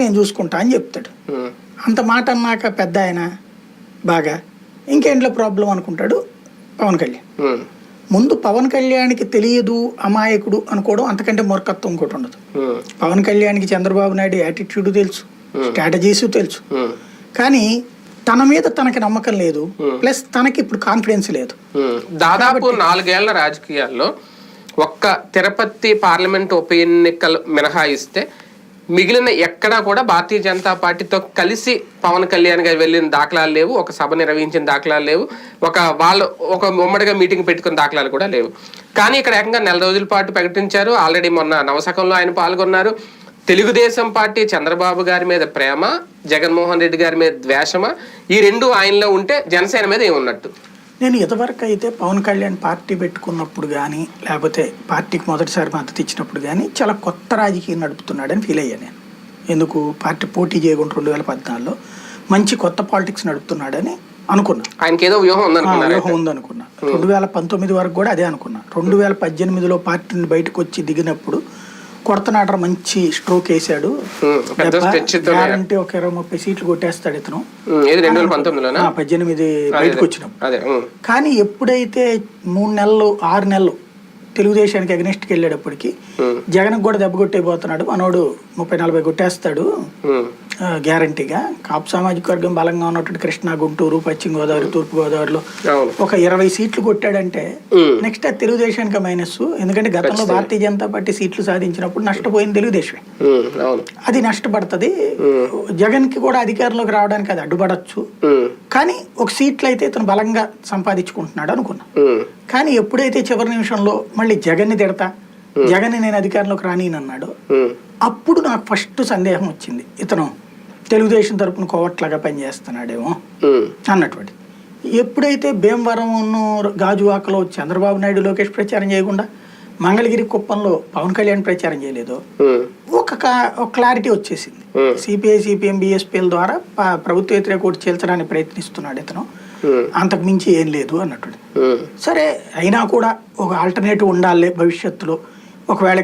నేను చూసుకుంటా అని చెప్తాడు. అంత మాట అన్నాక పెద్ద ఆయన బాగా ఇంకేంట్లో ప్రాబ్లం అనుకుంటాడు? పవన్ కళ్యాణ్. ముందు పవన్ కళ్యాణ్కి తెలియదు అమాయకుడు అనుకోవడం అంతకంటే మూర్ఖత్వం ఇంకోటి ఉండదు. పవన్ కళ్యాణ్కి చంద్రబాబు నాయుడు యాటిట్యూడ్ తెలుసు స్ట్రాటజీస్ తెలుసు. కానీ తన మీద తనకి నమ్మకం లేదు ప్లస్ తనకి ఇప్పుడు కాన్ఫిడెన్స్ లేదు. దాదాపు నాలుగేళ్ళ రాజకీయాల్లో ఒక్క తిరుపతి పార్లమెంట్ ఉప ఎన్నికలు మినహాయిస్తే మిగిలిన ఎక్కడా కూడా భారతీయ జనతా పార్టీతో కలిసి పవన్ కళ్యాణ్ గారు వెళ్ళిన దాఖలాలు లేవు ఒక సభ నిర్వహించిన దాఖలాలు లేవు ఒక వాళ్ళు ఒక ఉమ్మడిగా మీటింగ్ పెట్టుకున్న దాఖలాలు కూడా లేవు. కానీ ఇక్కడ ఏకంగా నెల రోజుల పాటు ప్రకటించారు. ఆల్రెడీ మొన్న నవశకంలో ఆయన పాల్గొన్నారు. తెలుగుదేశం పార్టీ చంద్రబాబు గారి మీద ప్రేమ జగన్మోహన్ రెడ్డి గారి మీద ద్వేషమా? ఈ రెండు ఆయనలో ఉంటే జనసేన మీద ఏమున్నట్టు? నేను ఇంతవరకు అయితే పవన్ కళ్యాణ్ పార్టీ పెట్టుకున్నప్పుడు కానీ లేకపోతే పార్టీకి మొదటిసారి మద్దతు ఇచ్చినప్పుడు కానీ చాలా కొత్త రాజకీయం నడుపుతున్నాడని ఫీల్ అయ్యాను నేను. ఎందుకు? పార్టీ పోటీ చేయకుండా రెండు వేల పద్నాలుగులో మంచి కొత్త పాలిటిక్స్ నడుపుతున్నాడని అనుకున్నా. ఆయనకి ఏదో వ్యూహం వ్యూహం ఉందనుకున్నా. రెండు వేల పంతొమ్మిది వరకు కూడా అదే అనుకున్నా. రెండు వేల పద్దెనిమిదిలో పార్టీని బయటకు వచ్చి దిగినప్పుడు కొడతనాడర మంచి స్ట్రోక్ వేసాడు. గ్యారంటీ ఒక ఇరవై ముప్పై సీట్లు కొట్టేస్తాడు ఇతను. పద్దెనిమిది బయటకు వచ్చినప్పుడు ఉమ్, కానీ ఎప్పుడైతే మూడు నెలలు ఆరు నెలలు తెలుగుదేశానికి అగ్నిస్ట్కి వెళ్ళేటప్పటికి ఉమ్, జగన్కి కూడా దెబ్బ కొట్టేపోతున్నాడు మనోడు ముప్పై నలభై కొట్టేస్తాడు. గ్యారంటీగా. కాపు సామాజిక వర్గం బలంగా ఉన్నటువంటి కృష్ణా గుంటూరు పశ్చిమ గోదావరి తూర్పు గోదావరిలో ఒక ఇరవై సీట్లు కొట్టాడంటే నెక్స్ట్ అది తెలుగుదేశానికి మైనస్ ఎందుకంటే గతంలో భారతీయ జనతా పార్టీ సీట్లు సాధించినప్పుడు నష్టపోయింది తెలుగుదేశమే. అది నష్టపడుతుంది. జగన్కి కూడా అధికారంలోకి రావడానికి అది అడ్డుపడచ్చు. కానీ ఒక సీట్లు అయితే ఇతను బలంగా సంపాదించుకుంటున్నాడు అనుకున్నా. కానీ ఎప్పుడైతే చివరి నిమిషంలో మళ్ళీ జగన్ని తిడతా జగన్ని నేను అధికారంలోకి రానియనన్నాడు ఉమ్, అప్పుడు నాకు ఫస్ట్ సందేహం వచ్చింది. ఇతను తెలుగుదేశం తరపున కోవట్లాగా పనిచేస్తున్నాడేమో అన్నటువంటి. ఎప్పుడైతే భీమవరం గాజువాకలో చంద్రబాబు నాయుడు లోకేష్ ప్రచారం చేయకుండా మంగళగిరి కుప్పంలో పవన్ కళ్యాణ్ ప్రచారం చేయలేదో ఒక క్లారిటీ వచ్చేసింది. సిపిఐ సిపిఎం బిఎస్పీల ద్వారా ప్రభుత్వ వ్యతిరేక ఓటు చేల్చడానికి ప్రయత్నిస్తున్నాడు ఇతను. అంతకు మించి ఏం లేదు అన్నటువంటి. ఉమ్. సరే అయినా కూడా ఒక ఆల్టర్నేటివ్ ఉండాలి భవిష్యత్తులో. ఒకవేళ